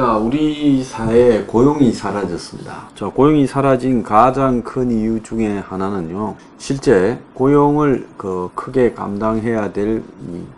자, 우리 사회에 고용이 사라졌습니다. 자, 고용이 사라진 가장 큰 이유 중에 하나는요. 실제 고용을 그 크게 감당해야 될이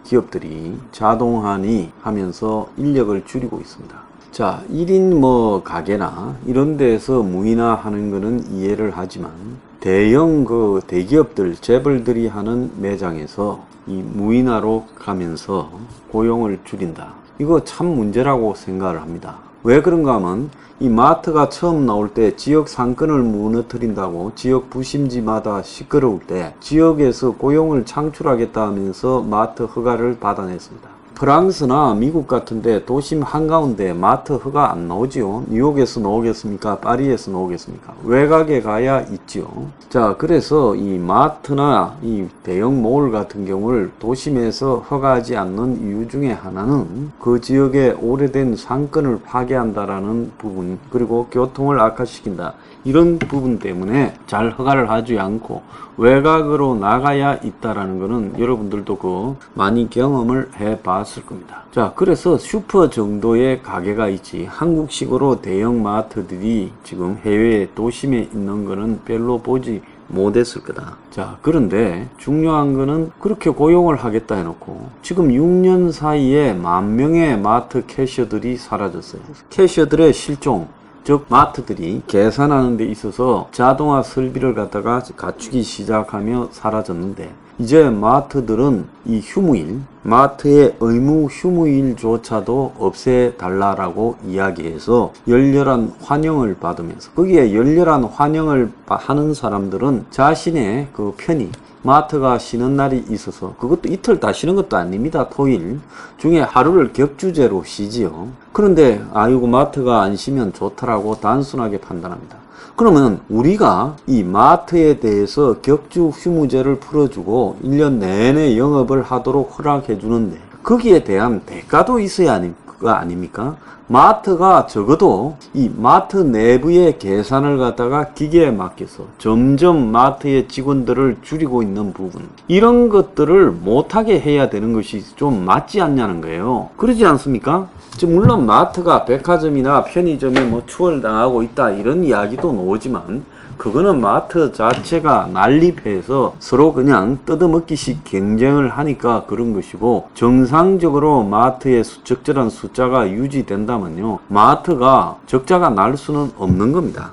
기업들이 자동화니 하면서 인력을 줄이고 있습니다. 자, 1인 뭐 가게나 이런 데서 무인화 하는 거는 이해를 하지만 대형 그 대기업들 재벌들이 하는 매장에서 이 무인화로 가면서 고용을 줄인다. 이거 참 문제라고 생각을 합니다. 왜 그런가 하면 이 마트가 처음 나올 때 지역 상권을 무너뜨린다고 지역 부심지마다 시끄러울 때 지역에서 고용을 창출하겠다 하면서 마트 허가를 받아냈습니다. 프랑스나 미국 같은데 도심 한가운데 마트 허가 안 나오지요. 뉴욕에서 나오겠습니까? 파리에서 나오겠습니까? 외곽에 가야 있지요. 자, 그래서 이 마트나 이 대형 몰 같은 경우를 도심에서 허가하지 않는 이유 중에 하나는 그 지역의 오래된 상권을 파괴한다라는 부분, 그리고 교통을 악화시킨다. 이런 부분 때문에 잘 허가를 하지 않고 외곽으로 나가야 있다라는 거는 여러분들도 그 많이 경험을 해 봤을 겁니다. 자, 그래서 슈퍼 정도의 가게가 있지 한국식으로 대형 마트들이 지금 해외 도심에 있는 거는 별로 보지 못했을 거다. 자, 그런데 중요한 거는 그렇게 고용을 하겠다 해놓고 지금 6년 사이에 만 명의 마트 캐셔들이 사라졌어요. 캐셔들의 실종, 즉 마트들이 계산하는 데 있어서 자동화 설비를 갖다가 갖추기 시작하며 사라졌는데 이제 마트들은 이 휴무일, 마트의 의무 휴무일조차도 없애달라라고 이야기해서 열렬한 환영을 받으면서 거기에 열렬한 환영을 하는 사람들은 자신의 그 편의, 마트가 쉬는 날이 있어서 그것도 이틀 다 쉬는 것도 아닙니다. 토일 중에 하루를 격주제로 쉬지요. 그런데 아이고 마트가 안 쉬면 좋더라고 단순하게 판단합니다. 그러면 우리가 이 마트에 대해서 격주 휴무제를 풀어주고 1년 내내 영업을 하도록 허락해 주는데 거기에 대한 대가도 있어야 하는 거 아닙니까? 마트가 적어도 이 마트 내부의 계산을 갖다가 기계에 맡겨서 점점 마트의 직원들을 줄이고 있는 부분 이런 것들을 못하게 해야 되는 것이 좀 맞지 않냐는 거예요 그러지 않습니까? 물론 마트가 백화점이나 편의점에 뭐 추월당하고 있다 이런 이야기도 나오지만 그거는 마트 자체가 난립해서 서로 그냥 뜯어먹기식 경쟁을 하니까 그런 것이고 정상적으로 마트의 수- 적절한 숫자가 유지된다면요 마트가 적자가 날 수는 없는 겁니다.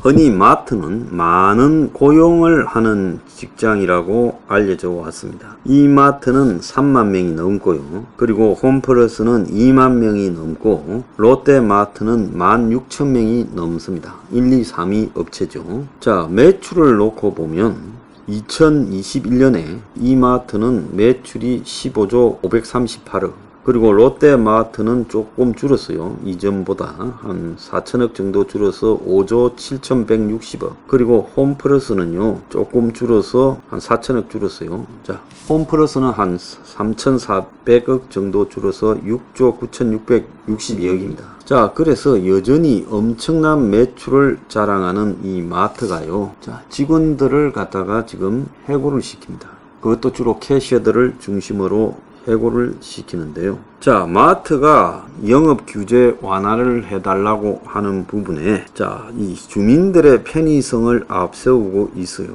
흔히 마트는 많은 고용을 하는 직장이라고 알려져 왔습니다. 이 마트는 3만 명이 넘고요. 그리고 홈플러스는 2만 명이 넘고 롯데마트는 1만 6천 명이 넘습니다. 1, 2, 3위 업체죠. 자, 매출을 놓고 보면 2021년에 이 마트는 매출이 15조 538억 그리고 롯데마트는 조금 줄었어요. 이전보다 한 4천억 정도 줄어서 5조 7,160억. 그리고 홈플러스는요, 조금 줄어서 한 4천억 줄었어요. 자, 홈플러스는 한 3,400억 정도 줄어서 6조 9,662억입니다. 자, 그래서 여전히 엄청난 매출을 자랑하는 이 마트가요. 자, 직원들을 갖다가 지금 해고를 시킵니다. 그것도 주로 캐셔들을 중심으로 해고를 시키는데요. 자, 마트가 영업 규제 완화를 해달라고 하는 부분에, 자, 이 주민들의 편의성을 앞세우고 있어요.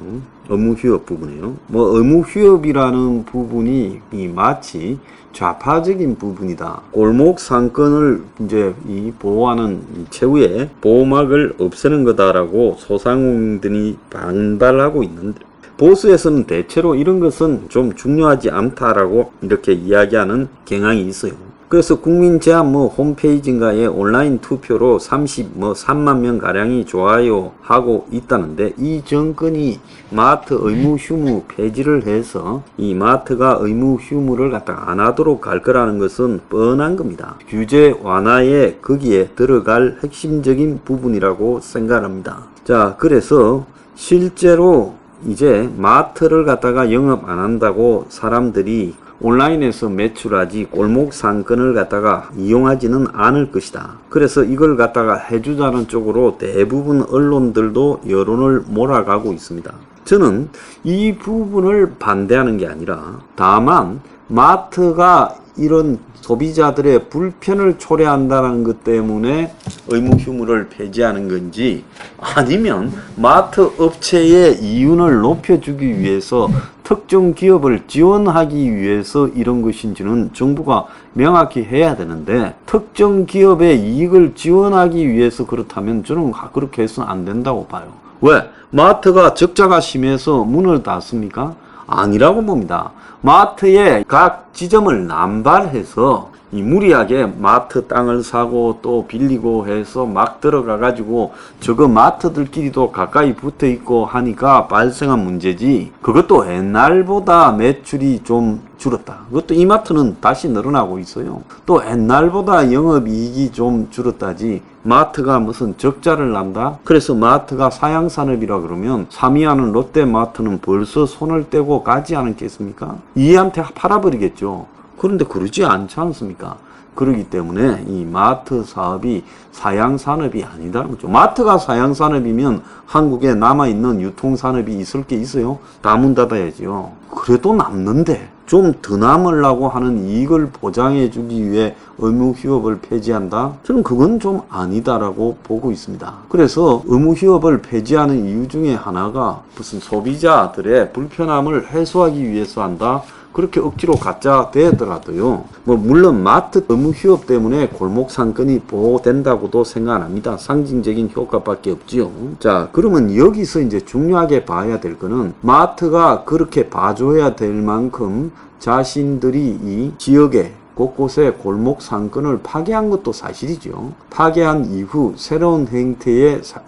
의무 휴업 부분이에요. 뭐, 의무 휴업이라는 부분이 이 마치 좌파적인 부분이다. 골목 상권을 이제 이 보호하는 이 최후의 보호막을 없애는 거다라고 소상공인들이 반발하고 있는데, 보수에서는 대체로 이런 것은 좀 중요하지 않다라고 이렇게 이야기하는 경향이 있어요. 그래서 국민 제한 뭐 홈페이지인가에 온라인 투표로 30뭐 3만 명 가량이 좋아요 하고 있다는데 이 정권이 마트 의무 휴무 폐지를 해서 이 마트가 의무 휴무를 갖다가 안 하도록 갈 거라는 것은 뻔한 겁니다. 규제 완화에 거기에 들어갈 핵심적인 부분이라고 생각합니다. 자, 그래서 실제로 이제 마트를 갖다가 영업 안 한다고 사람들이 온라인에서 매출하지 골목 상권을 갖다가 이용하지는 않을 것이다. 그래서 이걸 갖다가 해주자는 쪽으로 대부분 언론들도 여론을 몰아가고 있습니다. 저는 이 부분을 반대하는 게 아니라 다만 마트가 이런 소비자들의 불편을 초래한다는 것 때문에 의무 휴무를 폐지하는 건지 아니면 마트 업체의 이윤을 높여주기 위해서 특정 기업을 지원하기 위해서 이런 것인지는 정부가 명확히 해야 되는데 특정 기업의 이익을 지원하기 위해서 그렇다면 저는 그렇게 해서는 안 된다고 봐요. 왜? 마트가 적자가 심해서 문을 닫습니까? 아니라고 봅니다. 마트의 각 지점을 남발해서 이 무리하게 마트 땅을 사고 또 빌리고 해서 막 들어가 가지고 저거 마트들끼리도 가까이 붙어 있고 하니까 발생한 문제지 그것도 옛날보다 매출이 좀 줄었다. 그것도 이마트는 다시 늘어나고 있어요. 또 옛날보다 영업이익이 좀 줄었다지 마트가 무슨 적자를 난다? 그래서 마트가 사양산업이라 그러면 삼위하는 롯데마트는 벌써 손을 떼고 가지 않았겠습니까? 이한테 팔아버리겠죠. 그런데 그러지 않지 않습니까? 그러기 때문에 이 마트 사업이 사양 산업이 아니다는 거죠. 마트가 사양 산업이면 한국에 남아 있는 유통 산업이 있을 게 있어요. 다 문 닫아야지요. 그래도 남는데 좀 더 남으려고 하는 이익을 보장해 주기 위해 의무 휴업을 폐지한다? 저는 그건 좀 아니다라고 보고 있습니다. 그래서 의무 휴업을 폐지하는 이유 중에 하나가 무슨 소비자들의 불편함을 해소하기 위해서 한다? 그렇게 억지로 가짜 되더라도요. 뭐 물론 마트 의무 휴업 때문에 골목 상권이 보호된다고도 생각 안 합니다. 상징적인 효과밖에 없지요. 자, 그러면 여기서 이제 중요하게 봐야 될 거는 마트가 그렇게 봐줘야 될 만큼 자신들이 이 지역에 곳곳에 골목 상권을 파괴한 것도 사실이죠. 파괴한 이후 새로운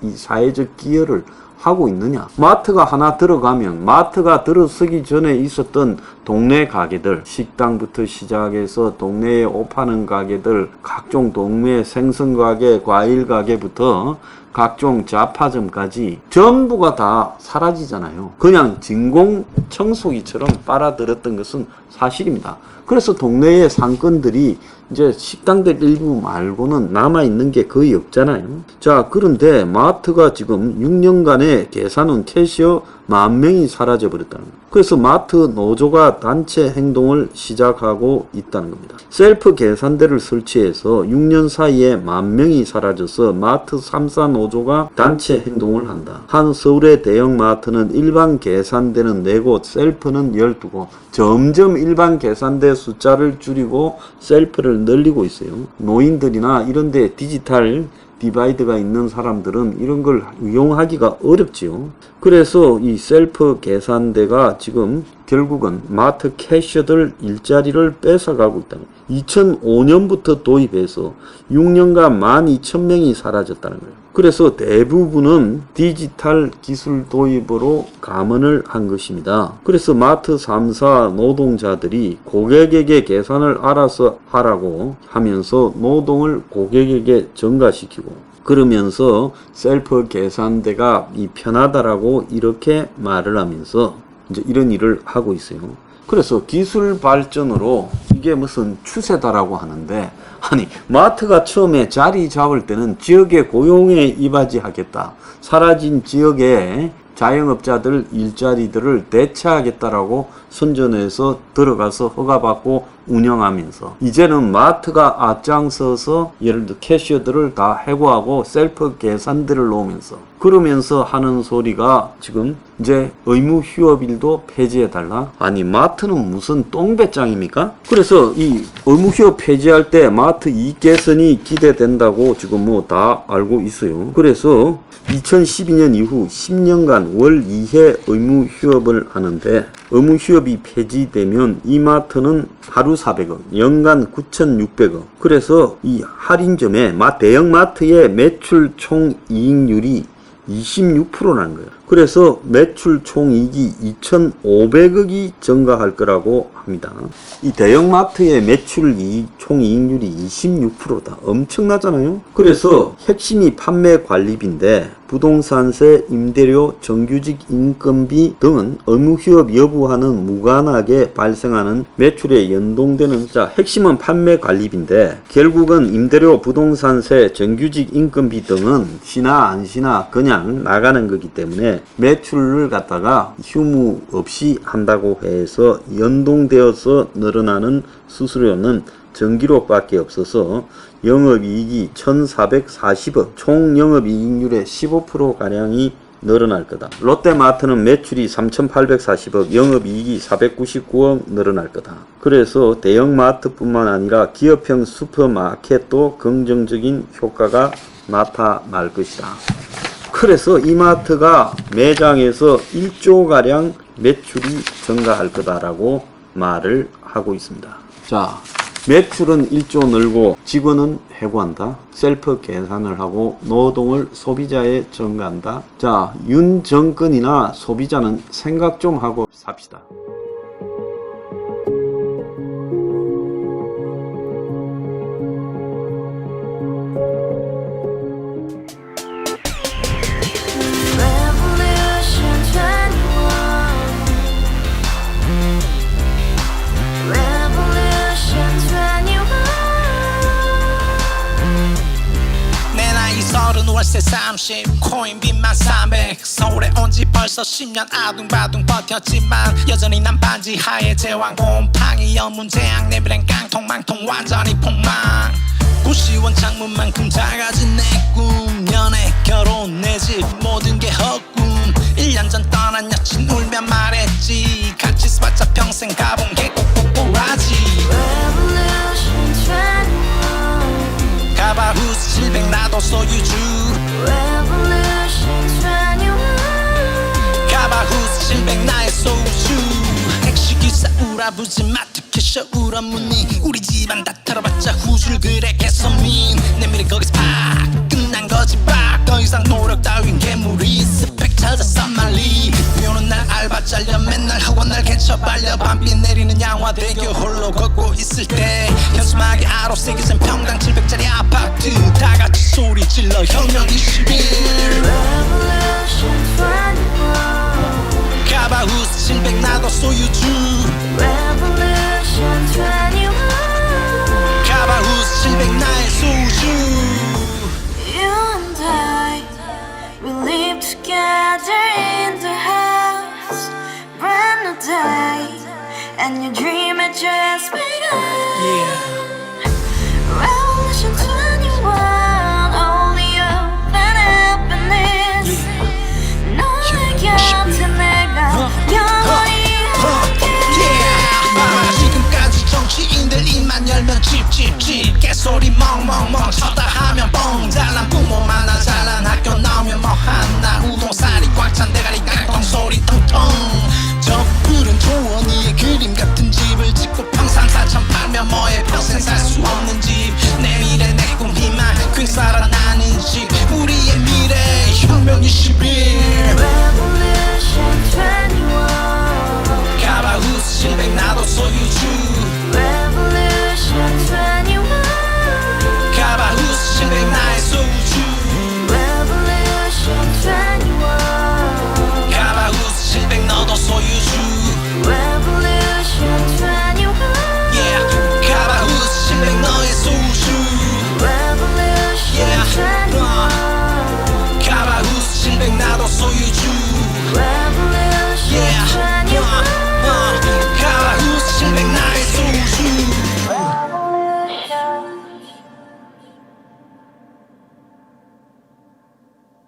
이 사회적 기여를 하고 있느냐? 마트가 하나 들어가면 마트가 들어서기 전에 있었던 동네 가게들, 식당부터 시작해서 동네에 옷 파는 가게들, 각종 동네 생선 가게, 과일 가게부터 각종 잡화점까지 전부가 다 사라지잖아요. 그냥 진공 청소기처럼 빨아들였던 것은 사실입니다. 그래서 동네의 상권들이 이제 식당들 일부 말고는 남아있는 게 거의 없잖아요. 자, 그런데 마트가 지금 6년간의 계산은 캐시어 만 명이 사라져 버렸다는 거예요. 그래서 마트 노조가 단체 행동을 시작하고 있다는 겁니다. 셀프 계산대를 설치해서 6년 사이에 만 명이 사라져서 마트 3사 노조가 단체 행동을 한다. 한 서울의 대형 마트는 일반 계산대는 4곳, 셀프는 12곳. 점점 일반 계산대 숫자를 줄이고 셀프를 늘리고 있어요. 노인들이나 이런데 디지털 디바이드가 있는 사람들은 이런 걸 이용하기가 어렵지요. 그래서 이 셀프 계산대가 지금 결국은 마트 캐셔들 일자리를 뺏어가고 있다. 2005년부터 도입해서 6년간 12,000명이 사라졌다는 거예요. 그래서 대부분은 디지털 기술 도입으로 감언을 한 것입니다. 그래서 마트 3사 노동자들이 고객에게 계산을 알아서 하라고 하면서 노동을 고객에게 전가시키고 그러면서 셀프 계산대가 이 편하다라고 이렇게 말을 하면서 이제 이런 일을 하고 있어요. 그래서 기술 발전으로 이게 무슨 추세다라고 하는데 아니 마트가 처음에 자리 잡을 때는 지역의 고용에 이바지하겠다. 사라진 지역의 자영업자들 일자리들을 대체하겠다라고 선전해서 들어가서 허가받고 운영하면서 이제는 마트가 앞장서서 예를 들어 캐셔들을 다 해고하고 셀프 계산대를 놓으면서 그러면서 하는 소리가 지금 이제 의무 휴업일도 폐지해 달라 아니 마트는 무슨 똥배짱입니까? 그래서 이 의무 휴업 폐지할 때 마트 이익 개선이 기대된다고 지금 뭐 다 알고 있어요. 그래서 2012년 이후 10년간 월 2회 의무 휴업을 하는데 의무 휴업이 폐지되면 이마트는 하루 400억, 연간 9,600억. 그래서 이 할인점의 마- 대형 마트의 매출 총 이익률이 26%라는 거예요. 그래서 매출 총이익이 2,500억이 증가할 거라고 합니다. 이 대형마트의 매출 이익 총이익률이 26%다. 엄청나잖아요. 그래서 핵심이 판매 관리비인데 부동산세, 임대료, 정규직 인건비 등은 의무휴업 여부와는 무관하게 발생하는 매출에 연동되는 자 핵심은 판매 관리비인데 결국은 임대료, 부동산세, 정규직 인건비 등은 시나 안 시나 그냥 나가는 거기 때문에 매출을 갖다가 휴무 없이 한다고 해서 연동되어서 늘어나는 수수료는 정기록밖에 없어서 영업이익이 1440억, 총 영업이익률의 15%가량이 늘어날 거다. 롯데마트는 매출이 3840억, 영업이익이 499억 늘어날 거다. 그래서 대형마트뿐만 아니라 기업형 슈퍼마켓도 긍정적인 효과가 나타날 것이다. 그래서 이마트가 매장에서 1조가량 매출이 증가할 거다라고 말을 하고 있습니다. 자, 매출은 1조 늘고 직원은 해고한다. 셀프 계산을 하고 노동을 소비자에 전가한다. 자, 윤 정권이나 소비자는 생각 좀 하고 삽시다. 벌써 10년 아둥바둥 버텼지만 여전히 난 반지 하에 제왕 곰팡이 연문제약 내비랭 깡통 망통 완전히 폭망. 고시원 창문만큼 작아진 내꿈. 연애 결혼 내 집 모든 게 헛꿈. 1년 전 떠난 여친 울며 말했지. 같이 스파자 평생 가본 게21 가바 후스 700 나도 소유주. Revolution. 21 가바후스 700 나의 소주 택시기사 우라부지 마트 캐셔 울어문니 우리 집안 다 털어봤자 후줄 그래 개선민. 내 미래 거기서 팍 끝난 거지 팍더 이상 노력 따윈 개무리 스펙 찾아서 말리. 비오는 날 알바 잘려 맨날 학원 날 개쳐 빨려. 밤비 내리는 양화대교 홀로 걷고 있을 때. 현수막에 아로 새겨진 평당 700짜리 아파트. 다 같이 소리 질러 혁명 21